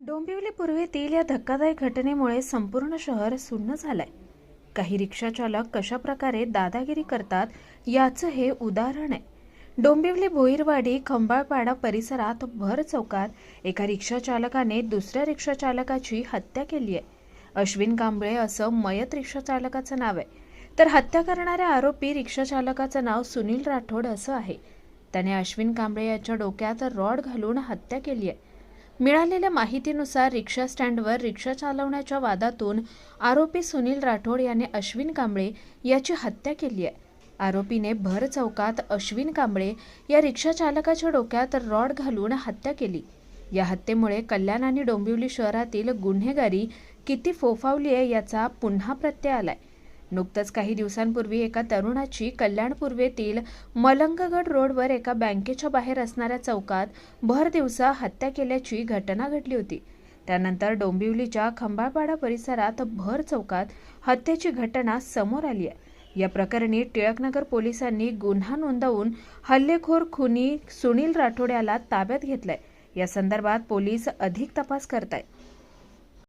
डोंबिवली पूर्वेतील या धक्कादायक घटनेमुळे संपूर्ण शहर सुन्न झालंय. काही रिक्षाचालक कशा प्रकारे दादागिरी करतात याचं हे उदाहरण आहे. डोंबिवली भोईरवाडी खंबाळपाडा परिसरात भर चौकात एका रिक्षाचालकाने दुसऱ्या रिक्षाचालकाची हत्या केली आहे. अश्विन कांबळे असं मयत रिक्षाचालकाचं नाव आहे. तर हत्या करणाऱ्या आरोपी रिक्षाचालकाचं नाव सुनील राठोड असं आहे. त्याने अश्विन कांबळे याच्या डोक्यात रॉड घालून हत्या केली आहे. मिळालेल्या माहितीनुसार रिक्षा स्टँडवर रिक्षा चालवण्याच्या वादातून आरोपी सुनील राठोड याने अश्विन कांबळे याची हत्या केली आहे. आरोपीने भर चौकात अश्विन कांबळे या रिक्षा चालकाच्या डोक्यात रॉड घालून हत्या केली. या हत्येमुळे कल्याण आणि डोंबिवली शहरातील गुन्हेगारी किती फोफावली आहे याचा पुन्हा प्रत्यय आलाय. नुकतंच काही दिवसांपूर्वी एका तरुणाची कल्याण पूर्वेतील मलंगगड रोडवर एका बँकेच्या बाहेर असणाऱ्या चौकात भर दिवसा हत्या केल्याची घटना घडली होती. त्यानंतर डोंबिवलीच्या खंबाळपाडा परिसरात भर चौकात हत्येची घटना समोर आली आहे. या प्रकरणी टिळकनगर पोलिसांनी गुन्हा नोंदवून हल्लेखोर खुनी सुनील राठोड याला ताब्यात घेतलाय. या संदर्भात पोलीस अधिक तपास करत आहेत